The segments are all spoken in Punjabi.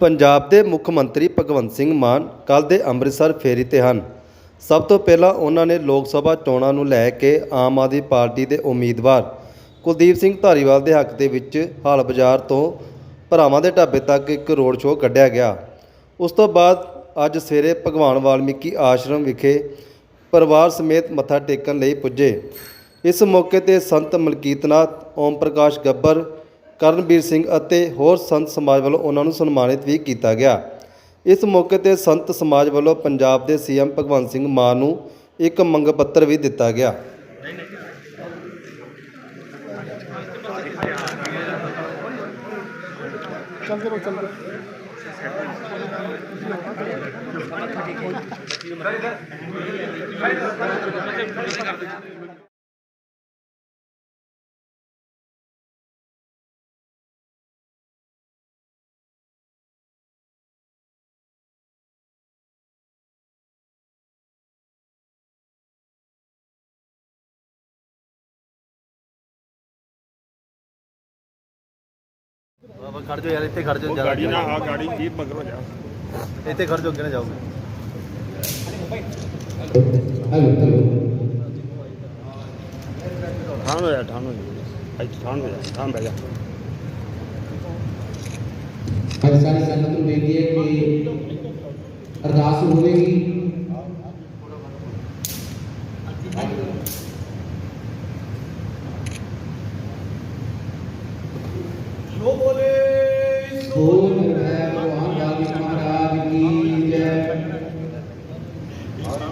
ਪੰਜਾਬ ਦੇ ਮੁੱਖ ਮੰਤਰੀ ਭਗਵੰਤ ਸਿੰਘ ਮਾਨ ਕੱਲ੍ਹ ਦੇ ਅੰਮ੍ਰਿਤਸਰ ਫੇਰੀ ਤੇ ਹਨ। ਸਭ ਤੋਂ ਪਹਿਲਾਂ ਉਹਨਾਂ ਨੇ ਲੋਕ ਸਭਾ ਚੋਣਾਂ ਨੂੰ ਲੈ ਕੇ ਆਮ ਆਦਮੀ ਪਾਰਟੀ ਦੇ ਉਮੀਦਵਾਰ ਕੁਲਦੀਪ ਸਿੰਘ ਧਾਰੀਵਾਲ ਦੇ ਹੱਕ ਦੇ ਵਿੱਚ ਹਾਲ ਬਾਜ਼ਾਰ ਤੋਂ ਭਰਾਵਾਂ ਦੇ ਢਾਬੇ ਤੱਕ ਇੱਕ ਰੋਡ ਸ਼ੋਅ ਕੱਢਿਆ ਗਿਆ। ਉਸ ਤੋਂ ਬਾਅਦ ਅੱਜ ਸਵੇਰੇ ਭਗਵਾਨ ਵਾਲਮੀਕੀ ਆਸ਼ਰਮ ਵਿਖੇ ਪਰਿਵਾਰ ਸਮੇਤ ਮੱਥਾ ਟੇਕਣ ਲਈ ਪੁੱਜੇ। ਇਸ ਮੌਕੇ ਤੇ ਸੰਤ ਮਲਕੀਤਨਾਥ, ਓਮ ਪ੍ਰਕਾਸ਼ ਗੱਬਰ ਕਰਨਵੀਰ ਸਿੰਘ ਅਤੇ ਹੋਰ ਸੰਤ ਸਮਾਜ ਵੱਲੋਂ ਉਹਨਾਂ ਨੂੰ ਸਨਮਾਨਿਤ ਵੀ ਕੀਤਾ ਗਿਆ। ਇਸ ਮੌਕੇ ਤੇ ਸੰਤ ਸਮਾਜ ਵੱਲੋਂ ਪੰਜਾਬ ਦੇ ਸੀਐਮ ਭਗਵੰਤ ਸਿੰਘ ਮਾਨ ਨੂੰ ਇੱਕ ਮੰਗ ਪੱਤਰ ਵੀ ਦਿੱਤਾ ਗਿਆ। ਬਾਬਾ ਖੜ ਜਾਓ ਯਾਰ ਇੱਥੇ ਖੜ ਜਾਓ ਗਾੜੀ ਨਾ ਆ ਗਾੜੀ ਜੀ ਮਗਰੋਂ ਜਾ। ਇੱਥੇ ਖੜ ਜਾਓ ਅੱਗੇ ਨਾ ਜਾਓਗੇ। ਹੈਲੋ ਹੈਲੋ ਠਾਣ ਹੋ ਜਾ ਠਾਣ ਹੋ ਜਾ। ਇੱਥੇ ਠਾਣ ਹੋ ਜਾ ਠਾਣ ਬਹਿ ਜਾ। ਅੱਜ ਸਾਰੀ ਸੰਗਤ ਨੂੰ ਬੇਨਤੀ ਹੈ ਕਿ ਅਰਦਾਸ ਹੋਵੇਗੀ ਜੋ ਬੋਲੇ ਸੋ ਨਿਰਭੈ ਭਗਵਾਨ ਵਾਲਮੀਕ ਮਹਾਰਾਜ ਕੀ ਜੈ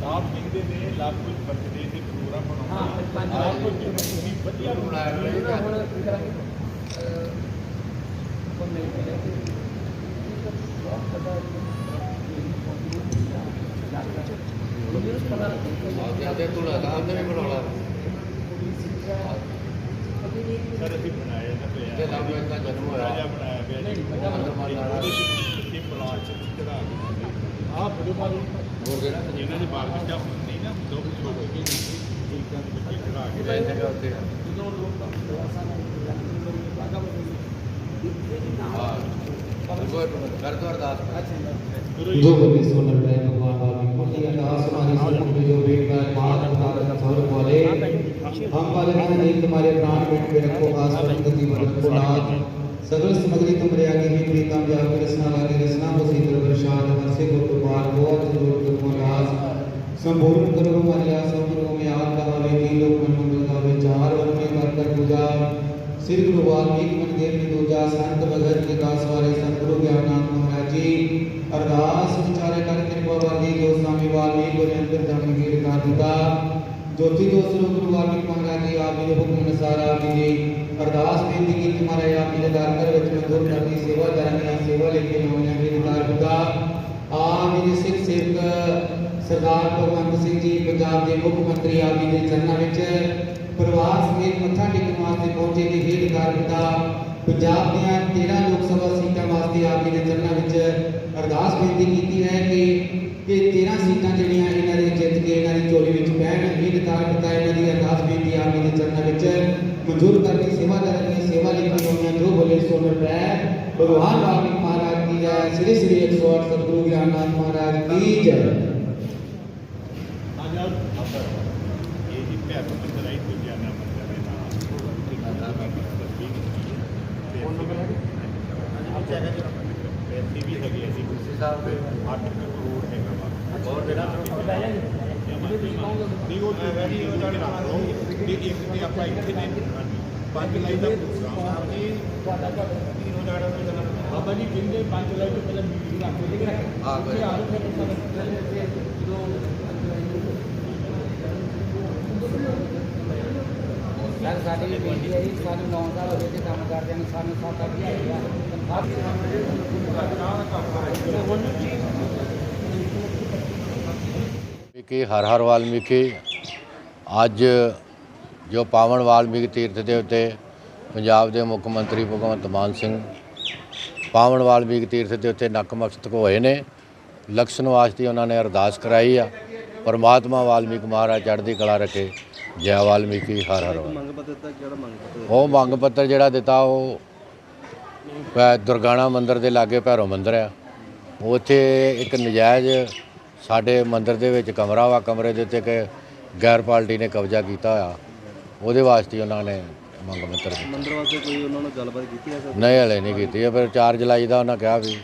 ਸਾਫ਼ ਲਿਖਦੇ ਨੇ ਲੱਖ ਕੁਝ ਬਰਥਡੇ ਦੇ ਪ੍ਰੋਗਰਾਮ ਹਾਂ ਆਪ ਕੁਝ ਤੁਸੀਂ ਵਧੀਆ ਬਣਾਇਆ ਸਰ ਅਸੀਂ ਬਣਾਇਆ ਨਾ ਪਿਆ। ਤੇ ਲਾਭ ਦਾ ਜਨਮ ਹੋਇਆ। ਰਾਜਾ ਬਣਾਇਆ ਪਿਆ ਜੀ। ਅੰਦਰ ਮਾਰ ਤੇ ਪਲਾਟ ਚ ਚੜਾ ਆ ਬੜੇ ਬਾਰੇ ਹੋਰ ਜਿਹੜਾ ਜਿਹਨਾਂ ਦੇ ਬਾਲ ਬੱਚਾ ਹੁੰਦੀ ਨਾ ਦੋ ਛੋਟੇ ਕੇ ਇਦਾਂ ਦੇ ਬੱਚੇ ਚੜਾ ਕੇ ਲੈ ਜਾਂਦੇ ਉੱਤੇ ਜੋ ਬੋਲੇ ਸੋ ਨਿਰਭੈ ਭਗਵਾਨ ਵਾਲਮੀਕ ਮੁਰਤੀ ਅਰਦਾਸ हमारी समूह जो बेटा मात पिता सौर बोले हम वाले नहीं तुम्हारे प्राण पेट में रखो आस गति बदल को लाज सगल सामग्री तुमरे आगे ही प्रीतम जा कृष्णा लागे रसना हो सीतर प्रसाद हर्षे को कुमार हो जोर तुम राज संपूर्ण करो हमारे संपूर्ण में आप का हवे की लोक मन मंगल का विचार वन में कर कर पूजा श्री गुरु वाल्मीकि मन देव की दूजा संत भगत के दास वाले सतगुरु ज्ञाननाथ महाराज जी अरदास विचारे कर कृपा वाली जो स्वामी वाल्मीकि को निरंतर धर्म की रखा दिता ज्योति जो स्वरूप गुरु वाल्मीकि महाराज जी आप मेरे हुक्म अनुसार आप जी ਅਰਦਾਸ ਬੇਨਤੀ ਕੀਤੀ ਮਹਾਰਾਜ, ਆਪ ਜੀ ਦੇ ਦਰ ਘਰ ਵਿੱਚ ਮੈਂ ਮਜ਼ਦੂਰ ਕਰਨੀ ਸੇਵਾ ਕਰਨੀ ਸੇਵਾ ਲੈ ਕੇ ਨੌਜਵਾਨ ਦੀ ਮੁਕਾਰ ਹੁੰਦਾ ਆਪ ਜੀ ਦੇ ਸਿੱਖ ਸੇਵਕ ਸਰਦਾਰ ਭਗਵੰਤ ਸਿੰਘ ਜੀ, ਪੰਜਾਬ ਦੇ ਮੁੱਖ ਮੰਤਰੀ ਆਪ ਜੀ ਦੇ ਚਰਨਾਂ ਵਿੱਚ ਪਰਿਵਾਰ ਸਮੇਤ ਮੱਥਾ ਟੇਕਣ ਵਾਸਤੇ ਪਹੁੰਚੇ ਨੇ ਹੇ ਨਿਕਾਰ ਹੁੰਦਾ ਪੰਜਾਬ ਦੀਆਂ 13 ਲੋਕ ਸਭਾ ਸੀਟਾਂ ਵਾਸਤੇ ਆਪ ਜੀ ਦੇ ਚਰਨਾਂ ਵਿੱਚ ਅਰਦਾਸ ਬੇਨਤੀ ਕੀਤੀ ਹੈ ਕਿ ਇਹ 13 ਸੀਟਾਂ ਜਿਹੜੀਆਂ ਇਹਨਾਂ ਦੇ ਜਿੱਤ ਕੇ ਇਹਨਾਂ ਦੀ ਝੋਲੀ ਵਿੱਚ ਪੈਣ ਇਹ ਨਿਕਾਰ ਦਿੱਤਾ, ਇਹਨਾਂ ਦੀ ਅਰਦਾਸ ਬੇਨਤੀ ਆਪ ਜੀ ਦੇ ਚਰਨਾਂ ਵਿੱਚ ਮਨਜ਼ੂਰ ਕਰਕੇ ਸੇਵਾ ਕਰਨੀ ਸੇਵਾ ਲਈ ਹੋਈਆਂ ਜੋ ਬੋਲੇ ਸੋ ਨਿਰਭੈ ਭਗਵਾਨ ਵਾਲਮੀਕ ਮਹਾਰਾਜ ਕੀ ਜੈ ਸ੍ਰੀ ਸ੍ਰੀ 108 ਸਤਿਗੁਰੂ ਗਿਆਨਨਾਥ ਮਹਾਰਾਜ ਕੀ ਜੈ ਆ ਜਾ ਇਹ ਜੀ ਭੈਣ ਨੂੰ ਮੰਦਰ ਆਈ ਹੈ ਨਾ ਠੀਕ ਹੈ ਨਾ ਫੋਨ ਨੰਬਰ ਹੈ ਆਪ ਚਾਹੇ ਜਰਾ ਪੈਸੇ ਵੀ ਹੈਗੇ ਅਸੀਂ ਗੁੱਸੇ ਸਾਹਿਬ ਦੇ 8 ਕਰੋੜ ਹੈਗਾ ਵਾ ਹੋਰ ਜਿਹੜਾ ਲੈ ਜਾਣਗੇ ਨਹੀਂ ਉਹ ਵੈਰੀ ਹੋ ਜਾਣਾ ਤੇ ਇੱਕ ਤੇ ਆਪਾਂ ਇੱਥੇ ਨੇ ਪੰਜ ਲਾਈ ਦਾ ਪ੍ਰੋਗਰਾਮ ਜੀ ਤੁਹਾਡਾ ਕੀ ਹੋ ਜਾਣਾ ਬਾਬਾ ਜੀ ਕਹਿੰਦੇ ਪੰਜ ਲਾਈ ਤੋਂ ਪਹਿਲਾਂ ਮੀਟਿੰਗ ਰੱਖੋ ਜੀ ਆ ਗਏ ਆ ਸਰ ਸਾਡੀ ਵੀ ਬੇਨਤੀ ਹੈ ਜੀ ਸਾਨੂੰ 9 ਸਾਲ ਹੋ ਗਏ ਤੇ ਕੰਮ ਕਰਦੇ ਨੂੰ ਸਾਨੂੰ 7-8000 ਹਜ਼ਾਰ ਤਨਖਾਹ ਕਿ ਹਰ ਹਰ ਵਾਲਮੀਕੀ, ਅੱਜ ਜੋ ਪਾਵਨ ਵਾਲਮੀਕ ਤੀਰਥ ਦੇ ਉੱਤੇ ਪੰਜਾਬ ਦੇ ਮੁੱਖ ਮੰਤਰੀ ਭਗਵੰਤ ਮਾਨ ਸਿੰਘ ਪਾਵਨ ਵਾਲਮੀਕ ਤੀਰਥ ਦੇ ਉੱਤੇ ਨਕਮਸਤਕ ਹੋਏ ਨੇ। ਲਕਸ਼ ਵਾਸਤੇ ਉਹਨਾਂ ਨੇ ਅਰਦਾਸ ਕਰਾਈ ਆ। ਪਰਮਾਤਮਾ ਵਾਲਮੀਕ ਮਹਾਰਾਜ ਚੜ੍ਹਦੀ ਕਲਾ ਰੱਖੇ। ਜੈ ਵਾਲਮੀਕੀ, ਹਰ ਹਰ ਮੰਗ ਪੱਤਰ ਤੱਕ ਕਿਹੜਾ ਮੰਗ ਪੱਤਰ ਉਹ ਮੰਗ ਪੱਤਰ ਜਿਹੜਾ ਦਿੱਤਾ, ਉਹ ਦੁਰਗਾਣਾ ਮੰਦਿਰ ਦੇ ਲਾਗੇ ਭੈਰੋ ਮੰਦਿਰ ਆ। ਉੱਥੇ ਇੱਕ ਨਜਾਇਜ਼ ਸਾਡੇ ਮੰਦਿਰ ਦੇ ਵਿੱਚ ਕਮਰਾ ਵਾ ਕਮਰੇ ਦੇ ਉੱਤੇ ਕਿ ਗੈਰ ਪਾਰਟੀ ਨੇ ਕਬਜ਼ਾ ਕੀਤਾ ਹੋਇਆ। ਉਹਦੇ ਵਾਸਤੇ ਉਹਨਾਂ ਨੇ ਮੰਗ ਪੱਤਰ ਦਿੱਤਾ। ਮੰਦਰ ਵਾਸਤੇ ਕੋਈ ਉਹਨਾਂ ਨਾਲ ਗੱਲਬਾਤ ਕੀਤੀ ਹੈ ਨਹੀਂ ਹਲੇ ਨਹੀਂ ਕੀਤੀ ਹੈ, ਫਿਰ 4 ਜੁਲਾਈ ਦਾ ਉਹਨਾਂ ਕਿਹਾ ਵੀ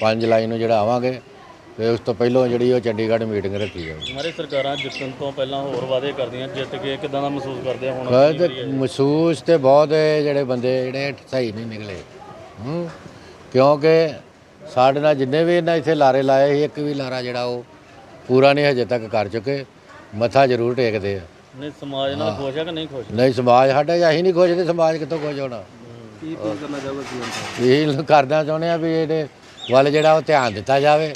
5 ਜੁਲਾਈ ਨੂੰ ਜਿਹੜਾ ਆਵਾਂਗੇ ਤੇ ਉਸ ਤੋਂ ਪਹਿਲਾਂ ਜਿਹੜੀ ਉਹ ਚੰਡੀਗੜ੍ਹ ਮੀਟਿੰਗ ਰੱਖੀ ਜਾਊਗੀ। ਹਮਾਰੇ ਸਰਕਾਰਾਂ ਜਿੱਤਣ ਤੋਂ ਪਹਿਲਾਂ ਹੋਰ ਵਾਅਦੇ ਕਰਦੀਆਂ ਜਿੱਤ ਕੇ ਕਿਦਾਂ ਦਾ ਮਹਿਸੂਸ ਕਰਦੇ ਆ ਹੁਣ? ਕਹਿੰਦੇ ਮਹਿਸੂਸ ਤੇ ਬਹੁਤ ਹੈ ਜਿਹੜੇ ਬੰਦੇ ਜਿਹੜੇ ਸਹੀ ਨਹੀਂ ਨਿਕਲੇ। ਹੂੰ ਕਿਉਂਕਿ ਸਾਡੇ ਨਾਲ ਜਿੰਨੇ ਵੀ ਇਹਨਾਂ ਇੱਥੇ ਲਾਰੇ ਲਾਏ ਸੀ ਇੱਕ ਵੀ ਲਾਰਾ ਜਿਹੜਾ ਉਹ ਪੂਰਾ ਨਹੀਂ ਹਜੇ ਤੱਕ ਕਰ ਚੁੱਕੇ ਮੱਥਾ ਜ਼ਰੂਰ ਟੇਕਦੇ ਆ। ਨਹੀਂ ਸਮਾਜ ਨਾਲ ਖੁਸ਼ ਆ ਕਿ ਨਹੀਂ ਖੁਸ਼? ਨਹੀਂ ਸਮਾਜ ਸਾਡਾ ਅਸੀਂ ਨਹੀਂ ਖੁਸ਼ ਤੇ ਸਮਾਜ ਕਿੱਥੋਂ ਖੁਸ਼ ਹੋਣਾ? ਕੀ ਅਪੀਲ ਕਰਨਾ ਚਾਹੋਗੇ ਸੀਐਮ ਇਹ ਕਰਦਾ ਚਾਹੁੰਦੇ ਆ ਵੀ ਇਹਦੇ ਵੱਲ ਜਿਹੜਾ ਉਹ ਧਿਆਨ ਦਿੱਤਾ ਜਾਵੇ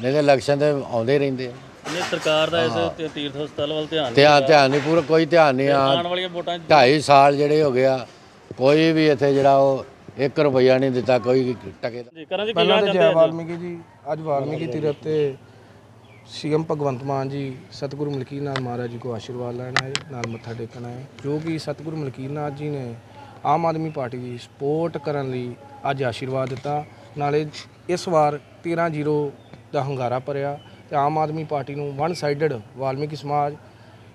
ਨਹੀਂ ਤੇ ਇਲੈਕਸ਼ਨ ਤੇ ਆਉਂਦੇ ਹੀ ਰਹਿੰਦੇ ਆ। ਨਹੀਂ ਸਰਕਾਰ ਦਾ ਇਸ ਤੇ ਤੀਰਥ ਹਸਪਤਾਲ ਵੱਲ ਧਿਆਨ ਧਿਆਨ ਧਿਆਨ ਨਹੀਂ ਪੂਰਾ ਕੋਈ ਧਿਆਨ ਨਹੀਂ ਆ। ਆਉਣ ਵਾਲੀਆਂ ਵੋਟਾਂ 'ਚ 2.5 ਸਾਲ ਜਿਹੜੇ ਹੋ ਗਿਆ ਕੋਈ ਵੀ ਇੱਥੇ ਜਿਹੜਾ ਉਹ 1 ਰੁਪਈਆ ਨਹੀਂ ਦਿੱਤਾ ਕੋਈ ਟਕੇ ਦਾ। ਜੀ ਕਰਾਂ ਜੀ ਕੀ ਪਹਿਲਾਂ ਕਹਿਣਾ ਤਾਂ ਚਾਹੁੰਦੇ ਆ? ਵਾਲਮੀਕੀ ਜੀ ਅੱਜ ਵਾਲਮੀਕੀ ਤੀਰਥ ਤੇ ਸੀਐਮ ਭਗਵੰਤ ਮਾਨ ਜੀ ਸਤਿਗੁਰੂ ਮਲਕੀਰ ਨਾਥ ਮਹਾਰਾਜ ਜੀ ਕੋ ਆਸ਼ੀਰਵਾਦ ਲੈਣਾ ਹੈ ਨਾਲ ਮੱਥਾ ਟੇਕਣਾ ਹੈ ਜੋ ਕਿ ਸਤਿਗੁਰੂ ਮਲਕੀਰ ਨਾਥ ਜੀ ਨੇ ਆਮ ਆਦਮੀ ਪਾਰਟੀ ਦੀ ਸਪੋਰਟ ਕਰਨ ਲਈ ਅੱਜ ਆਸ਼ੀਰਵਾਦ ਦਿੱਤਾ। ਨਾਲੇ ਇਸ ਵਾਰ 13-0 ਦਾ ਹੰਗਾਰਾ ਭਰਿਆ ਤੇ ਆਮ ਆਦਮੀ ਪਾਰਟੀ ਨੂੰ ਵਨ ਸਾਈਡਡ ਵਾਲਮੀਕੀ ਸਮਾਜ,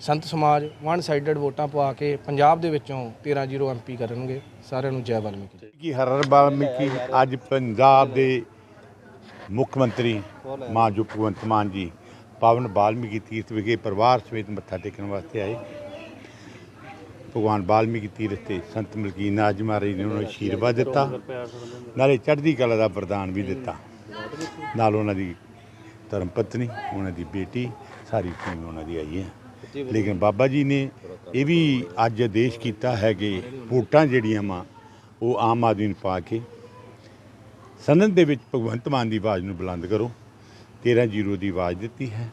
ਸੰਤ ਸਮਾਜ ਵਨ ਸਾਈਡਡ ਵੋਟਾਂ ਪਵਾ ਕੇ ਪੰਜਾਬ ਦੇ ਵਿੱਚੋਂ 13-0 ਐਮਪੀ ਕਰਨਗੇ। ਸਾਰਿਆਂ ਨੂੰ ਜੈ ਵਾਲਮੀਕੀ। ਕਿ ਹਰ ਵਾਲਮੀਕੀ, ਅੱਜ ਪੰਜਾਬ ਦੇ ਮੁੱਖ ਮੰਤਰੀ ਮਾਂ ਜੋ ਭਗਵੰਤ ਮਾਨ ਜੀ ਪਾਵਨ ਵਾਲਮੀਕੀ ਤੀਰਥ ਵਿਖੇ ਪਰਿਵਾਰ ਸਮੇਤ ਮੱਥਾ ਟੇਕਣ ਵਾਸਤੇ ਆਏ। ਭਗਵਾਨ ਵਾਲਮੀਕੀ ਤੀਰਥ ਤੇ ਸੰਤ ਮਲਕੀਨ ਨਾਜ ਮਹਾਰਾਜ ਨੇ ਉਹਨਾਂ ਨੂੰ ਆਸ਼ੀਰਵਾਦ ਦਿੱਤਾ। ਨਾਲੇ ਚੜ੍ਹਦੀ ਕਲਾ ਦਾ ਵਰਦਾਨ ਵੀ ਦਿੱਤਾ। ਨਾਲ ਉਹਨਾਂ ਦੀ ਧਰਮ ਪਤਨੀ, ਉਹਨਾਂ ਦੀ ਬੇਟੀ, ਸਾਰੀ ਟੀਮ ਉਹਨਾਂ ਦੀ ਆਈ ਹੈ। ਲੇਕਿਨ ਬਾਬਾ ਜੀ ਨੇ ਇਹ ਵੀ ਅੱਜ ਆਦੇਸ਼ ਕੀਤਾ ਹੈ ਕਿ ਵੋਟਾਂ ਜਿਹੜੀਆਂ ਵਾ, ਉਹ ਆਮ ਆਦਮੀ ਨੂੰ ਪਾ ਕੇ ਸਨਦ ਦੇ ਵਿੱਚ ਭਗਵੰਤ ਮਾਨ ਦੀ ਆਵਾਜ਼ ਨੂੰ ਬੁਲੰਦ ਕਰੋ। 13 ਜ਼ੀਰੋ ਦੀ ਆਵਾਜ਼ ਦਿੱਤੀ ਹੈ।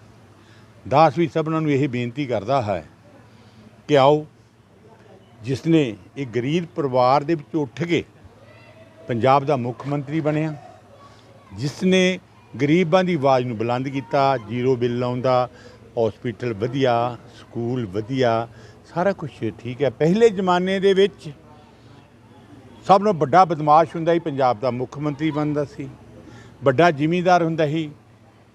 ਦਾਸ ਵੀ ਸਭਨਾਂ ਨੂੰ ਇਹ ਬੇਨਤੀ ਕਰਦਾ ਹੈ ਕਿ ਆਓ, ਜਿਸ ਨੇ ਇੱਕ ਗਰੀਬ ਪਰਿਵਾਰ ਦੇ ਵਿੱਚੋਂ ਉੱਠ ਕੇ ਪੰਜਾਬ ਦਾ ਮੁੱਖ ਮੰਤਰੀ ਬਣਿਆ, ਜਿਸ ਨੇ ਗਰੀਬਾਂ ਦੀ ਆਵਾਜ਼ ਨੂੰ ਬੁਲੰਦ ਕੀਤਾ, ਜ਼ੀਰੋ ਬਿੱਲ ਲਾਉਂਦਾ ਹਸਪੀਟਲ ਵਧੀਆ, ਸਕੂਲ ਵਧੀਆ, ਸਾਰਾ ਕੁਝ ਠੀਕ ਹੈ। ਪਹਿਲੇ ਜ਼ਮਾਨੇ ਦੇ ਵਿੱਚ ਸਭ ਨੂੰ ਵੱਡਾ ਬਦਮਾਸ਼ ਹੁੰਦਾ ਸੀ, ਪੰਜਾਬ ਦਾ ਮੁੱਖ ਮੰਤਰੀ ਬਣਦਾ ਸੀ। ਵੱਡਾ ਜ਼ਿਮੀਂਦਾਰ ਹੁੰਦਾ ਸੀ।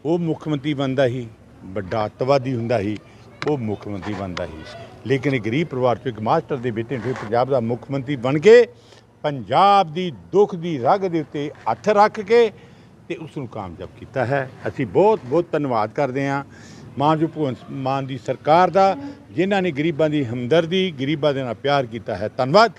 ਉਹ ਮੁੱਖ ਮੰਤਰੀ ਬਣਦਾ ਸੀ, ਵੱਡਾ ਅੱਤਵਾਦੀ ਹੁੰਦਾ ਸੀ, ਉਹ ਮੁੱਖ ਮੰਤਰੀ ਬਣਦਾ ਸੀ। ਲੇਕਿਨ ਇਹ ਗਰੀਬ ਪਰਿਵਾਰ ਚੋਂ ਇੱਕ ਮਾਸਟਰ ਦੇ ਬੇਟੇ ਨੇ ਪੰਜਾਬ ਦਾ ਮੁੱਖ ਮੰਤਰੀ ਬਣ ਕੇ ਪੰਜਾਬ ਦੀ ਦੁੱਖ ਦੀ ਰਗ ਦੇ ਉੱਤੇ ਹੱਥ ਰੱਖ ਕੇ ਤੇ ਉਸ ਨੂੰ ਕਾਮਯਾਬ ਕੀਤਾ ਹੈ। ਅਸੀਂ ਬਹੁਤ ਬਹੁਤ ਧੰਨਵਾਦ ਕਰਦੇ ਹਾਂ ਮਾਨ ਜੋ, ਭਗਵੰਤ ਮਾਨ ਦੀ ਸਰਕਾਰ ਦਾ, ਜਿਨ੍ਹਾਂ ਨੇ ਗਰੀਬਾਂ ਦੀ ਹਮਦਰਦੀ, ਗਰੀਬਾਂ ਦੇ ਨਾਲ ਪਿਆਰ ਕੀਤਾ ਹੈ। ਧੰਨਵਾਦ।